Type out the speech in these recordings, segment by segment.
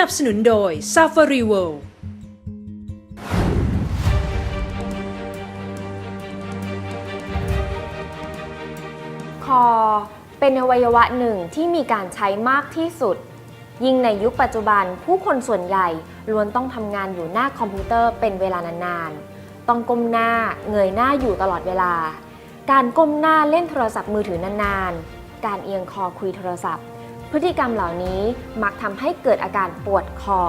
นับสนุนโดย Safari World คอเป็นอวัยวะหนึ่งที่มีการใช้มากที่สุด ยิ่งในยุคปัจจุบันผู้คนส่วนใหญ่ล้วนต้องทำงานอยู่หน้าคอมพิวเตอร์เป็นเวลานานๆ ต้องก้มหน้าเงยหน้าอยู่ตลอดเวลา การก้มหน้าเล่นโทรศัพท์มือถือนานๆ การเอียงคอคุยโทรศัพท์ พฤติกรรมเหล่านี้มักทำให้เกิดอาการปวดคอ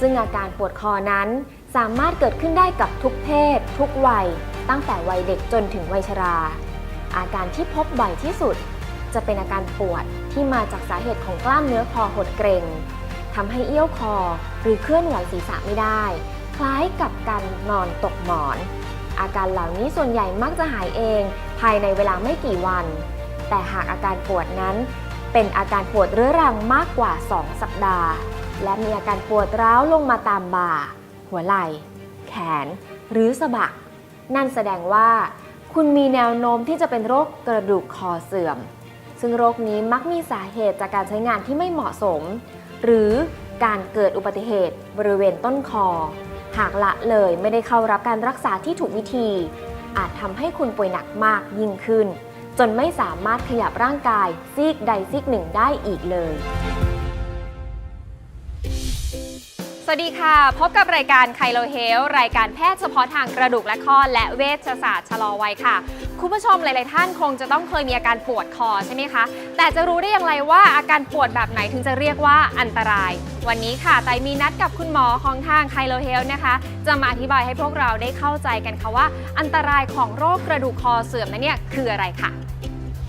ซึ่งอาการปวดคอนั้นสามารถเกิดขึ้นได้กับทุกเพศ ทุกวัย ตั้งแต่วัยเด็กจนถึงวัยชรา อาการที่พบบ่อยที่สุด จะเป็นอาการปวดที่มาจากสาเหตุของกล้ามเนื้อคอหดเกร็งทำให้เอี้ยวคอหรือเคลื่อนไหวศีรษะไม่ได้ คล้ายกับการนอนตกหมอน อาการเหล่านี้ส่วนใหญ่มักจะหายเอง ภายในเวลาไม่กี่วัน แต่หากอาการปวดนั้น เป็นอาการปวดเรื้อรังมากกว่า 2 สัปดาห์ และมีอาการปวดร้าวลงมาตามบ่า หัวไหล่ แขน หรือสะบัก นั่นแสดงว่า คุณมีแนวโน้มที่จะเป็นโรคกระดูกคอเสื่อม ซึ่งโรคนี้มักมีสาเหตุจากการใช้งานที่ไม่เหมาะสม หรือการเกิดอุบัติเหตุบริเวณต้นคอ หากละเลยไม่ได้เข้ารับการรักษาที่ถูกวิธี อาจทำให้คุณป่วยหนักมากยิ่งขึ้น จนไม่สามารถขยับร่างกายซีกใดซีกหนึ่งได้อีกเลย สวัสดีค่ะ พบกับรายการไคโลเฮลรายการแพทย์เฉพาะทางกระดูกและข้อและเวชศาสตร์ชะลอวัยค่ะ คุณผู้ชมหลาย ๆ ท่านคงจะต้องเคยมีอาการปวดคอใช่ไหมคะ แต่จะรู้ได้อย่างไรว่าอาการปวดแบบไหนถึงจะเรียกว่าอันตราย วันนี้ค่ะไตมีนัดกับคุณหมอของทางไคโลเฮลนะคะ จะมาอธิบายให้พวกเราได้เข้าใจกันค่ะว่า อันตรายของโรคกระดูกคอเสื่อมนั้นเนี่ยคืออะไรค่ะ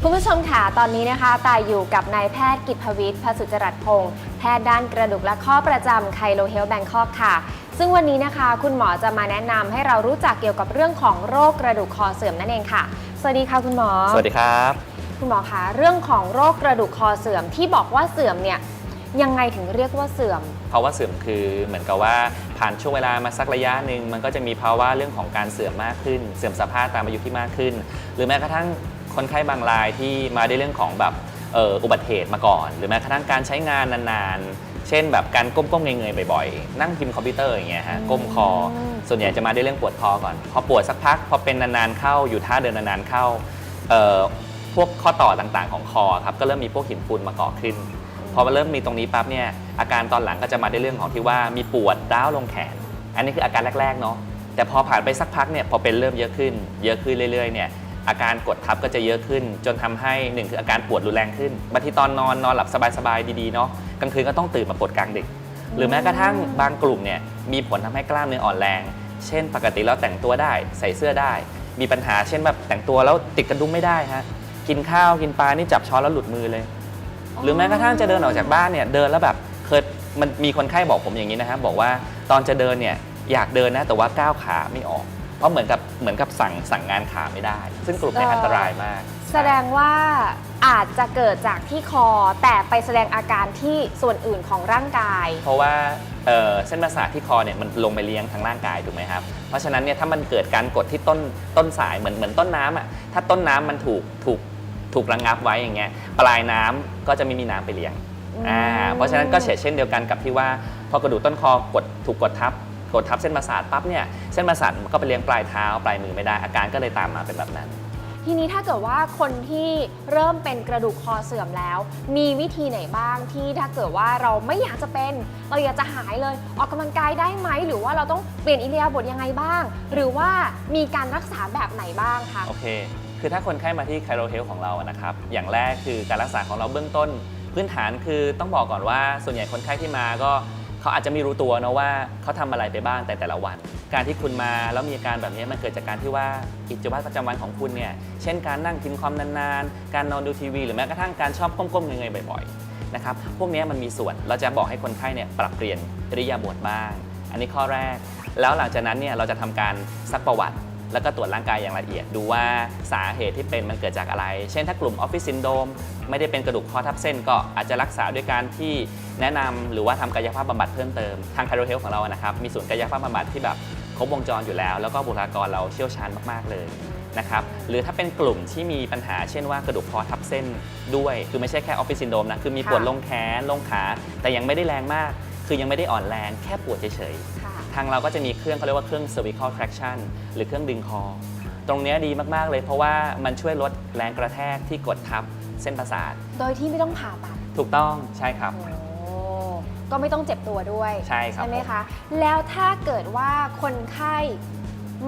คุณผู้ชมค่ะ ตอนนี้นะคะ ตายอยู่กับนายแพทย์กิตภวิทย์พสุจรัตพงศ์แพทย์ด้านกระดูกและข้อประจำไคโลเฮลแบงคอกค่ะ ซึ่งวันนี้นะคะ คุณหมอจะมาแนะนำให้เรารู้จักเกี่ยวกับเรื่องของโรคกระดูกคอเสื่อมนั่นเองค่ะ สวัสดีค่ะคุณหมอ สวัสดีครับ คุณหมอคะเรื่องของโรคกระดูกคอเสื่อมที่บอกว่าเสื่อมเนี่ยยังไงถึงเรียกว่าเสื่อม ภาวะเสื่อมคือเหมือนกับว่าผ่านช่วงเวลามาสักระยะหนึ่งมันก็จะมีภาวะเรื่องของการเสื่อมมากขึ้น เสื่อมสภาพตามอายุที่มากขึ้น หรือแม้กระทั่งคนไข้บางรายที่มาด้วยเรื่องของแบบเอ่ออุบัติเหตุมาก่อน หรือแม้กระทั่งการใช้งานนานๆ เช่นแบบการก้มๆเงยๆบ่อยๆ นั่งพิมพ์คอมพิวเตอร์อย่างเงี้ยฮะก้มคอมส่วนใหญ่จะมาด้วยเรื่องปวดคอก่อน พอปวดสักพักพอเป็นนานๆเข้าอยู่ท่าเดินนานๆเข้าเอ่อพวกข้อต่อต่างๆของคอครับก็เริ่มมีพวกหินปูนมาเกาะขึ้นพอมาเริ่มมีตรงนี้ปั๊บเนี่ยอาการตอนหลังก็จะมาในเรื่องของที่ว่ามีปวดร้าวลงแขน อันนี้คืออาการแรกๆเนาะแต่พอผ่านไปสักพักเนี่ยพอเป็นเริ่มเยอะขึ้น เยอะขึ้นเรื่อยๆเนี่ย อาการกดทับก็จะเยอะขึ้น จนทำให้หนึ่งคืออาการปวดรุนแรงขึ้นบางทีตอนนอนนอนหลับสบายๆดีๆเนาะกลางคืนก็ต้องตื่นมาปวดกลางดึก หรือแม้กระทั่งบางกลุ่มเนี่ยมีผลทำให้กล้ามเนื้ออ่อนแรง เช่น ปกติเราแต่งตัวได้ใส่เสื้อได้ มีปัญหาเช่นแบบแต่งตัวแล้วติดกระดุมไม่ได้ฮะกินข้าวกินปลานี่จับช้อนแล้วหลุดมือเลย หรือแม้กระทั่งจะเดินออกจากบ้านเนี่ยเดินแล้วแบบเคยมันมีคนไข้บอกผมอย่างนี้นะครับบอกว่าตอนจะเดินเนี่ยอยากเดินนะแต่ว่าก้าวขาไม่ออก ราะเหมือนกับเหมือนกับสั่งสั่งงานขาไม่ได้ ซึ่งกลุ่มนี้เอ่ออัอันตรายมาก แสดงว่าอาจจะเกิดจากที่คอแต่ไปแสดงอาการที่ส่วนอื่นของร่างกาย เพราะว่าเอ่อเส้นประสาทที่คอเนี่ยมันลงไปเลี้ยงทั้งร่างกายถูกไหมครับ เพราะฉะนั้นเนี่ยถ้ามันเกิดการกดที่ต้นต้นสายเหมือนเหมือนต้นน้ำอะถ้าต้นน้ำมันถูกถูกถูกระงงับไว้อย่างเงี้ยปลายน้ำก็จะไม่มีน้ำไปเลี้ยงอ่าเพราะฉะนั้นก็เฉกเช่นเดียวกันกับที่ว่าพอกระดูกต้นคอกดถูกกดทับ กดทับเส้นประสาทปั๊บเนี่ยเส้นประสาทมันก็ไปเลี้ยงปลายเท้าปลายมือไม่ได้อาการก็เลยตามมาเป็นแบบนั้น ทีนี้ถ้าเกิดว่าคนที่เริ่มเป็นกระดูกคอเสื่อมแล้ว มีวิธีไหนบ้างที่ถ้าเกิดว่าเราไม่อยากจะเป็น เราอยากจะหายเลย ออกกำลังกายได้ไหม หรือว่าเราต้องเปลี่ยนอิเลียาบทยังไงบ้าง หรือว่ามีการรักษาแบบไหนบ้างคะโอเค คือถ้าคนไข้มาที่ไคโรเฮลของเราอะนะครับอย่างแรกคือการรักษาของเราเบื้องต้น พื้นฐานคือต้องบอกก่อนว่าส่วนใหญ่คนไข้ที่มาก็ เขาอาจจะไม่รู้ตัวนะว่าเขาทำอะไรไปบ้างแต่แต่ละวัน การที่คุณมาแล้วมีอาการแบบนี้มันเกิดจากการที่ว่ากิจวัตรประจำวันของคุณเนี่ยเช่นการนั่งกินคอมนานๆ การนอนดูทีวี หรือแม้กระทั่งการชอบก้มๆเงยๆบ่อยๆนะครับพวกนี้มันมีส่วนเราจะบอกให้คนไข้เนี่ยปรับเปลี่ยนริยาบทบ้าง อันนี้ข้อแรก แล้วหลังจากนั้นเนี่ยเราจะทำการซักประวัติ แล้วก็ตรวจร่างกายอย่างละเอียดดูว่าสาเหตุที่เป็นมันเกิดจากอะไร เช่นถ้ากลุ่มออฟฟิศซินโดมไม่ได้เป็นกระดูกคอทับเส้น ก็อาจจะรักษาด้วยการที่แนะนำหรือว่าทำกายภาพบำบัดเพิ่มเติมทางคาร์โรเฮลของเรานะครับมีศูนย์กายภาพบำบัดที่แบบครบวงจรอยู่แล้ว แล้วก็บุคลากรเราเชี่ยวชาญมากๆเลยนะครับหรือถ้าเป็นกลุ่มที่มีปัญหาเช่นว่ากระดูกคอทับเส้นด้วย คือไม่ใช่แค่ออฟฟิศซินโดมนะ คือมีปวดค่ะลงแขนลงขา แต่ยังไม่ได้แรงมาก คือยังไม่ได้อ่อนแรงแค่ปวดเฉยค่ะๆ ทางเราก็จะมีเครื่องเขาเรียกว่าเครื่อง cervical traction หรือเครื่องดึงคอ ตรงเนี้ยดีมาก ๆ เลยเพราะว่ามันช่วยลดแรงกระแทกที่กดทับเส้นประสาท โดยที่ไม่ต้องผ่าตัดถูกต้องใช่ครับ โอ้ก็ไม่ต้องเจ็บตัวด้วยใช่ครับ ไหมคะ แล้วถ้าเกิดว่าคนไข้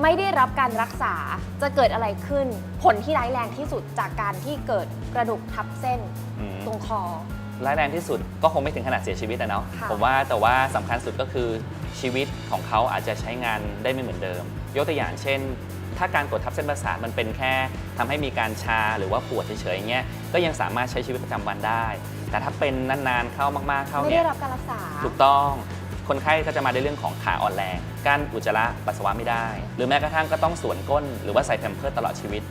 ไม่ได้รับการรักษาจะเกิดอะไรขึ้น ผลที่ร้ายแรงที่สุดจากการที่เกิดกระดูกทับเส้นอืมตรงคอ ร้ายแรงที่สุดก็คงไม่ถึงขนาดเสียชีวิตนะเนาะค่ะ ผมว่าแต่ว่าสำคัญสุดก็คือชีวิตของเขาอาจจะใช้งานได้ไม่เหมือนเดิม ยกตัวอย่างเช่น ถ้าการกดทับเส้นประสาทมันเป็นแค่ทำให้มีการชาหรือว่าปวดเฉยๆอย่างเงี้ยก็ยังสามารถใช้ชีวิตประจำวันได้ แต่ถ้าเป็นนานๆเข้ามากๆเข้าไม่เนี่ได้ยรับการรักษา ถูกต้องคนไข้ก็จะมาในเรื่องของขาอ่อนแรง การอุจจาระปัสสาวะไม่ได้ หรือแม้กระทั่งก็ต้องสวนก้น หรือว่าใส่แพมเพิร์สตลอดชีวิต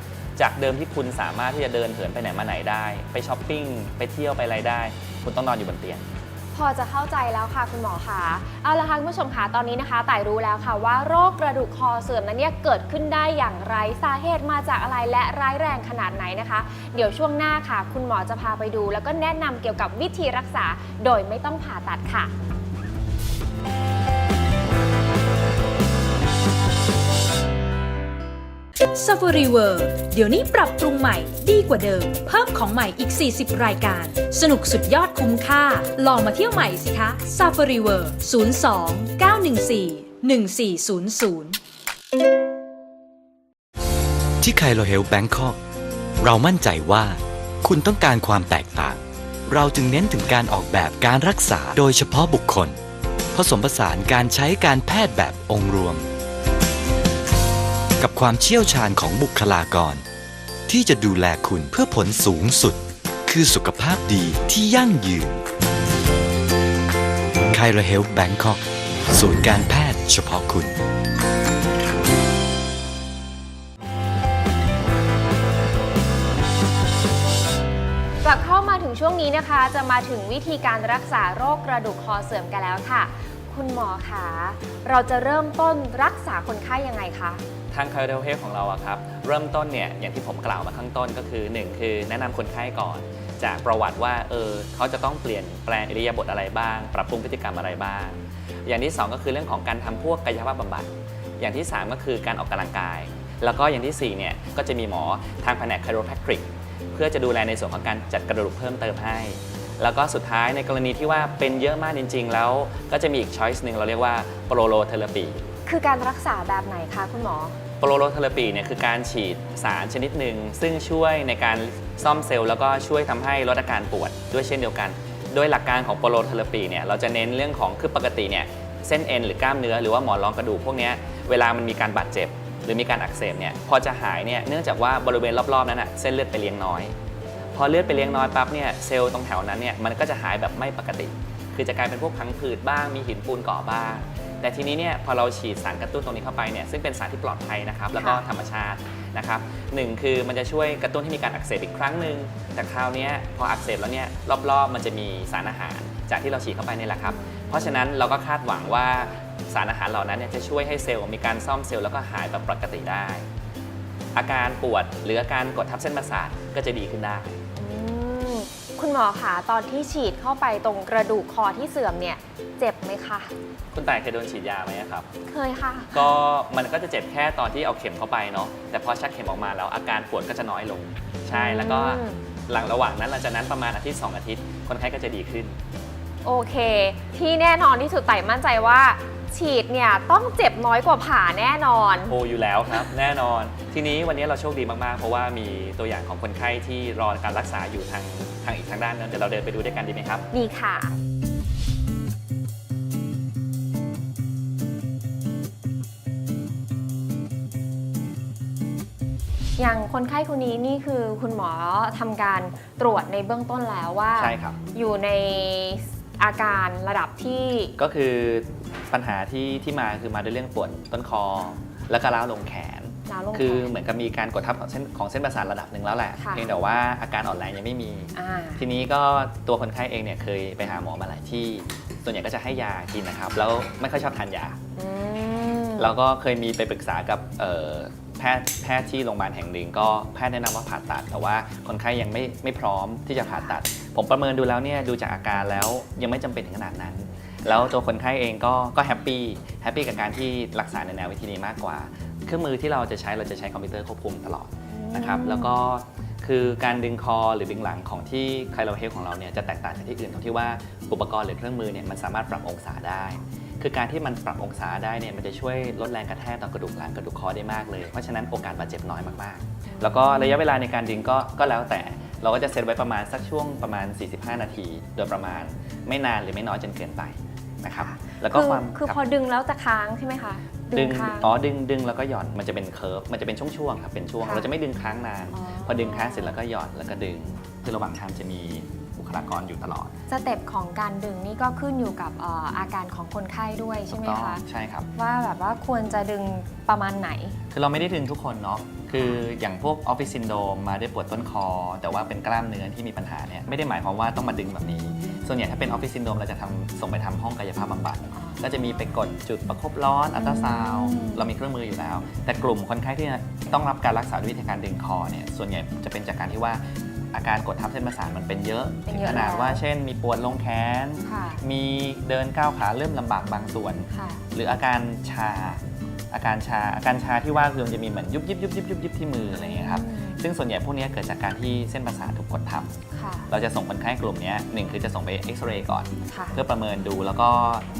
จากเดิมที่คุณสามารถที่จะเดินเหินไปไหนมาไหนได้ ไปช้อปปิ้งไปเที่ยวไปอะไรได้ คุณต้องนอนอยู่บนเตียงพอจะเข้าใจแล้วค่ะคุณหมอคะเอาละค่ะคุณผู้ชมคะตอนนี้นะคะต่ายรู้แล้วค่ะว่าโรคกระดูกคอเสื่อมนั้นเนี่ยเกิดขึ้นได้อย่างไรสาเหตุมาจากอะไรและร้ายแรงขนาดไหนนะคะ เดี๋ยวช่วงหน้าค่ะ คุณหมอจะพาไปดู แล้วก็แนะนำเกี่ยวกับวิธีรักษา โดยไม่ต้องผ่าตัดค่ะ s a f a r i w o r l d เดี๋ยวนี้ปรับปรุงใหม่ดีกว่าเดิม เพิ่มของใหม่อีก 40 รายการ สนุกสุดยอดคุ้มค่า ลองมาเที่ยวใหม่สิคะ s a f a r i w o r l d 02 914 1400 ที่ไคโลเฮลแบงคอกเรามั่นใจว่าคุณต้องการความแตกต่าง เราจึงเน้นถึงการออกแบบการรักษาโดยเฉพาะบุคคล ผสมผสานการใช้การแพทย์แบบองค์รวม กับความเชี่ยวชาญของบุคลากร ที่จะดูแลคุณเพื่อผลสูงสุด คือสุขภาพดีที่ยั่งยืนไคโลเฮลแบงคอกศูนย์การแพทย์เฉพาะคุณ กลับเข้ามาถึงช่วงนี้นะคะ จะมาถึงวิธีการรักษาโรคกระดูกคอเสื่อมกันแล้วค่ะ คุณหมอคะเราจะเริ่มต้นรักษาคนไข้ยังไงคะ ทางคาร์ดิโอเฮของเราอะครับเริ่มต้นเนี่ยอย่างที่ผมกล่าวมาข้างต้นก็คือ 1 คือแนะนำคนไข้ก่อน จากประวัติว่าเออเขาจะต้องเปลี่ยนแปลงอิริยาบถอะไรบ้าง ปรับปรุงพฤติกรรมอะไรบ้าง อย่างที่ 2 ก็คือเรื่องของการทำพวกกายภาพบำบัด อย่างที่ 3 ก็คือการออกกำลังกาย แล้วก็อย่างทีสี่4เนี่ยก็จะมีหมอทางแผนก chiropractic เพื่อจะดูแลในส่วนของการจัดกระดูกเพิ่มเติมให้แล้วก็สุดท้ายในกรณีที่ว่าเป็นเยอะมากจริง ๆ แล้วก็จะมีอีกช้อยส์หนึ่งเราเรียกว่าโปรโลเทอราปี คือการรักษาแบบไหนคะคุณหมอ โปรโลเทอราปีเนี่ยคือการฉีดสารชนิดหนึ่ง ซึ่งช่วยในการซ่อมเซลล์แล้วก็ช่วยทำให้ลดอาการปวดด้วยเช่นเดียวกัน โดยหลักการของโปรโลเทอราปีเนี่ยเราจะเน้นเรื่องของคือปกติเนี่ยเส้นเอ็นหรือกล้ามเนื้อหรือว่าหมอนรองกระดูกพวกนี้เวลามันมีการบาดเจ็บ หรือมีการอักเสบเนี่ยพอจะหายเนี่ยเนื่องจากว่าบริเวณรอบๆนั้นอะเส้นเลือดไปเลี้ยงน้อย พอเลือดไปเลี้ยงน้อยปั๊บเนี่ยเซลล์ตรงแถวนั้นเนี่ยมันก็จะหายแบบไม่ปกติ คือจะกลายเป็นพวกพังผืดบ้างมีหินปูนเกาะบ้าง แต่ทีนี้เนี่ยพอเราฉีดสารกระตุ้นตรงนี้เข้าไปเนี่ยซึ่งเป็นสารที่ปลอดภัยนะครับแล้วก็ค่ะธรรมชาตินะครับหนึ่งคือมันจะช่วยกระตุ้นให้มีการอักเสบอีกครั้งหนึ่งแต่คราวเนี้ยพออักเสบแล้วเนี่ยรอบๆ มันจะมีสารอาหาร จากที่เราฉีดเข้าไปนี่แหละครับ เพราะฉะนั้นเราก็คาดหวังว่าสารอาหารเหล่านั้นเนี่ยจะช่วยให้เซลล์มีการซ่อมเซลล์แล้วก็หายแบบปกติได้ อาการปวดหรืออาการกดทับเส้นประสาทก็จะดีขึ้นได้อืม คุณหมอคะตอนที่ฉีดเข้าไปตรงกระดูกคอที่เสื่อมเนี่ย เจ็บไหมคะ คุณแต่ายเคยโดนฉีดยาไหมครับ เคยค่ะ ก็มันก็จะเจ็บแค่ตอนที่เอาเข็มเข้าไปเนาะแต่พอชักเข็มออกมาแล้วอาการปวดก็จะน้อยลง ใช่แล้วก็อืม หลังระหว่างนั้นหลังจากนั้นประมาณอาทิตย์2อาทิตย์คนไข้ก็จะดีขึ้น โอเค ที่แน่นอนที่สุดไต่มั่นใจว่า ฉีดเนี่ยต้องเจ็บน้อยกว่าผ่าแน่นอน โออยู่แล้วครับ แน่นอน ทีนี้วันนี้เราโชคดีมาก ๆ เพราะว่ามีตัวอย่างของคนไข้ที่รอการรักษาอยู่ทางทางอีกทางด้านนึงเดี๋ยวเราเดินไปดูด้วยกันดีไหมครับดีค่ะ อย่างคนไข้คนนี้นี่คือคุณหมอทำการตรวจในเบื้องต้นแล้วว่า ใช่ครับ อยู่ในอาการระดับที่ ก็คือ ปัญหาที่ที่มาคือมาด้วยเรื่องปวดต้นคอ แล้วก็ล้าวลงแขน ล้าวลงคือแขนเหมือนกับมีการกดทับของเส้นของเส้นประสาทระดับหนึ่งแล้วแหละค่ะ เพียงแต่ว่าอาการอ่อนแรงยังไม่มี อ่า ทีนี้ก็ตัวคนไข้เองเนี่ยเคยไปหาหมอมาหลายที่ ส่วนใหญ่ก็จะให้ยากินนะครับ แล้วไม่ค่อยชอบทานยา อืมแล้วก็เคยมีไปปรึกษากับเอ่อแพทย์แพทย์ที่โรงพยาบาลแห่งหนึ่งก็แพทย์แนะนำว่าผ่าตัด แต่ว่าคนไข้ยังไม่ไม่พร้อมที่จะผ่าตัด ผมประเมินดูแล้วเนี่ยดูจากอาการแล้วยังไม่จำเป็นถึงขนาดนั้น แล้วตัวคนไข้เองก็ก็แฮปปี้แฮปปี้กับการที่รักษาในแนววิธีนี้มากกว่า เครื่องมือที่เราจะใช้เราจะใช้คอมพิวเตอร์ควบคุมตลอดนะครับแล้วก็คือการดึงคอหรือดึงหลังของที่ไคลโรเฮลของเราเนี่ยจะแตกต่างจากที่อื่นตรงที่ว่าอุปกรณ์หรือเครื่องมือเนี่ยมันสามารถปรับองศาได้ คือการที่มันปรับองศาได้เนี่ยมันจะช่วยลดแรงกระแทกต่อกระดูกหลังกระดูกคอได้มากเลยเพราะฉะนั้นโอกาสบาดเจ็บน้อยมากๆ แล้วก็ระยะเวลาในการดึงก็ก็แล้วแต่เราก็จะเซตไว้ประมาณสักช่วงประมาณ 45 นาที โดยประมาณไม่นานหรือไม่น้อยจนเกินไป นะครับแล้วก็คือความคือรับพอดึงแล้วจะค้างใช่ไหมคะดึงค้างอ๋อดึงดึงแล้วก็หย่อนมันจะเป็นเคิร์ฟมันจะเป็นช่วงๆครับเป็นช่วงค่ะเราจะไม่ดึงค้างนานอ๋อพอดึงค้างเสร็จแล้วก็หย่อนแล้วก็ดึงคือระหว่างทางจะมีบุค ลากรอยู่ตลอดสเต็ปของการดึงนี่ก็ขึ้นอยู่กับเอ่ออาการของคนไข้ด้วยใช่ไหมถูกต้องคะใช่ครับ ว่าแบบว่าควรจะดึงประมาณไหน คือเราไม่ได้ดึงทุกคนเนาะ คืออย่างพวกออฟฟิศซินโดมมาด้วยปวดต้นคอ แต่ว่าเป็นกล้ามเนื้อที่มีปัญหาเนี่ยไม่ได้หมายความว่าต้องมาดึงแบบนี้ ส่วนใหญ่ถ้าเป็นออฟฟิศซินโดมเราจะทำส่งไปทำห้องกายภาพบำบัด ก็จะมีไปกดจุดประคบร้อนอัลตราซาวด์อืม เรามีเครื่องมืออยู่แล้ว แต่กลุ่มคนไข้ที่ต้องรับการรักษาด้วยวิธีการดึงคอเนี่ยส่วนใหญ่จะเป็นจากการที่ว่า อาการกดทับเส้นประสาทมันเป็นเยอะเป็นถึงเยอะขนาดแล้วว่าเช่น มีปวดลงแขน ค่ะ มีเดินก้าวขาเริ่มลำบากบางส่วน ค่ะ หรืออาการชา อาการชา อาการชาที่ว่าคือมันจะมีเหมือนยุบยิบยุบยิบยุบยิบที่มืออะไรอย่างเงี้ยครับ อืม ซึ่งส่วนใหญ่พวกเนี้ยเกิดจากการที่เส้นประสาทถูกกดทับ ค่ะ เราจะส่งคนไข้กลุ่มเนี้ยหนึ่งคือจะส่งไปเอ็กซเรย์ก่อน ค่ะเพื่อประเมินดูแล้วก็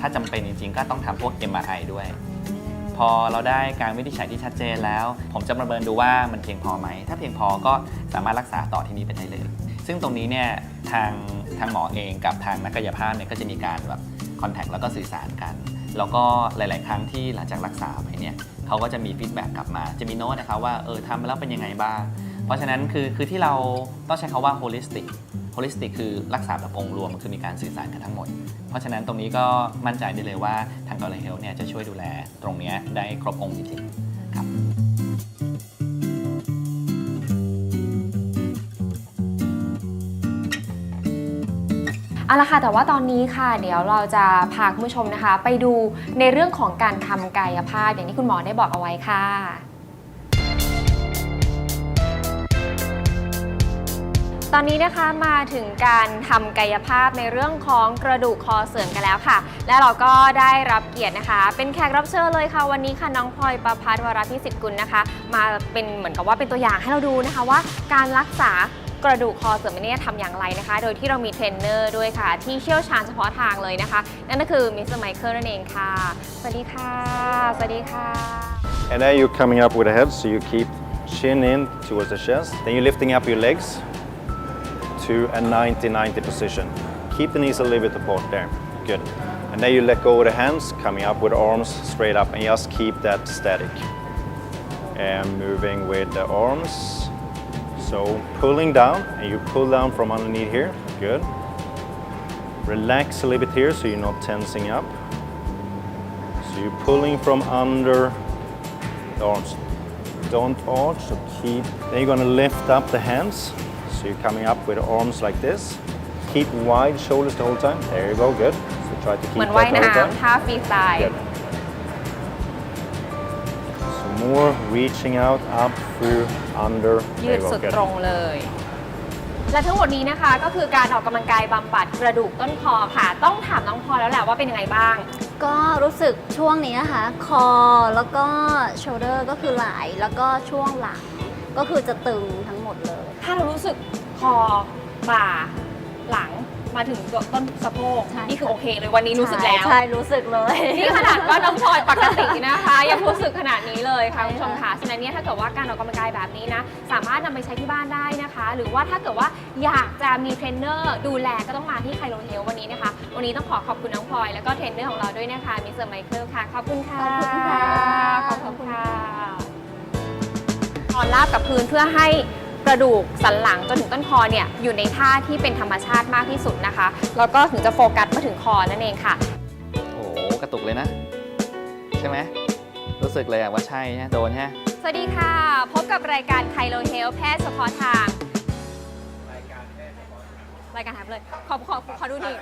ถ้าจำเป็นจริงๆ ก็ต้องทำพวก MRI ด้วยอืม พอเราได้การวินิจฉัยที่ชัดเจนแล้ว ผมจะประเมินดูว่ามันเพียงพอไหม ถ้าเพียงพอก็สามารถรักษาต่อที่นี่ไปได้เลย ซึ่งตรงนี้เนี่ยทางทางหมอเองกับทางนักกายภาพเนี่ยก็จะมีการแบบคอนแทคแล้วก็สื่อสารกัน แล้วก็หลาย ๆ ครั้งที่หลังจากรักษาไปเนี่ยเขาก็จะมีฟีดแบ็กกลับมา จะมีโน้ตนะครับว่าเออทำแล้วเป็นยังไงบ้าง เพราะฉะนั้นคือคือที่เราต้องใช้คาว่า holistic holistic คือรักษาแบบองค์รวม คือมีการสื่อสารกันทั้งหมด เพราะฉะนั้นตรงนี้ก็มั่นใจได้เลยว่าทางกอลเฮลเนี่ยจะช่วยดูแลตรงนี้ได้ครบองค์จริงๆครับเอาละค่ะแต่ว่าตอนนี้ค่ะ เดี๋ยวเราจะพาคุณผู้ชมนะคะ ไปดูในเรื่องของการทำกายภาพอย่างที่คุณหมอได้บอกเอาไว้ค่ะ ตอนนี้นะคะมาถึงการทำกายภาพในเรื่องของกระดูกคอเสื่อมกันแล้วค่ะ และเราก็ได้รับเกียรตินะคะ เป็นแขกรับเชิญเลยค่ะ วันนี้ค่ะน้องพลอยประพัฒน์วรพิสิทธิ์กุลนะคะ มาเป็นเหมือนกับว่าเป็นตัวอย่างให้เราดูนะคะว่าการรักษากระดูกคอเสื่อมเนี่ยทำอย่างไรนะคะ โดยที่เรามีเทรนเนอร์ด้วยค่ะ ที่เชี่ยวชาญเฉพาะทางเลยนะคะ นั่นก็คือมิสเตอร์ไมเคิลนั่นเองค่ะ สวัสดีค่ะ สวัสดีค่ะ And then you're coming up with the head, so you keep chin in towards the chest. Then you're lifting up your legs to a 90-90 position. Keep the knees a little bit apart there. Good. And then you let go of the hands, coming up with arms straight up, and just keep that static. And moving with the arms. So pulling down, and you pull down from underneath here. Good. Relax a little bit here, so you're not tensing up. So you're pulling from under the arms. Don't arch, so keep. Then you're gonna lift up the hands. So you're coming up with the arms like this. Keep wide shoulders the whole time. There you go, good. So try to เหมือน keep ว่าย that the whole น้ำ time. ท่าฟรีสไตล์ Good. So more reaching out, up, through, under. ยื There ด you สุ go, ด good. ตรงเลย และทั้งหมดนี้นะคะก็คือการออกกำลังกายบำบัดกระดูกต้นคอค่ะ ต้องถามน้องพลอยแล้วแหละว่าเป็นยังไงบ้าง ก็รู้สึกช่วงนี้นะคะ คอแล้วก็ shoulder ก็คือไหล่แล้วก็ช่วงหลังก็คือจะตึงทั้งหมดเลย ถ้าเรารู้สึกคอบ่าหลังมาถึงต้นสะโพกใช่ นี่คือโอเคเลยวันนี้รู้สึกแล้วใช่ใช่รู้สึกเลย นี่ขนาดว่าน้องพลอยปกตินะคะ ยังรู้สึกขนาดนี้เลยค่ะคุณผู้ชมค่ะฉะนั้นเนี่ยถ้าเกิดว่าการออกกำลังกายแบบนี้นะ สามารถนำไปใช้ที่บ้านได้นะคะ หรือว่าถ้าเกิดว่าอยากจะมีเทรนเนอร์ดูแลก็ต้องมาที่ไคโรเฮลวันนี้นะคะ วันนี้ต้องขอขอบคุณน้องพลอยแล้วก็เทรนเนอร์ของเราด้วยนะคะมิสเตอร์ไมเคิลค่ะขอบคุณค่ะขอบคุณค่ะ ขอบคุณค่ะนอนราบกับพื้นเพื่อให้ กระดูกสันหลังจนถึงต้นคอเนี่ยอยู่ในท่าที่เป็นธรรมชาติมากที่สุดนะคะ แล้วก็ถึงจะโฟกัสมาถึงคอนั่นเองค่ะ โอ้โหกระตุกเลยนะ ใช่ไหมรู้สึกเลยอะว่าใช่ฮะโดนฮะสวัสดีค่ะ พบกับรายการไคโลเฮลแพทย์เฉพาะทาง รายการแพทย์เฉพาะทางรายการแพทย์เลยขอขอขอดูนี่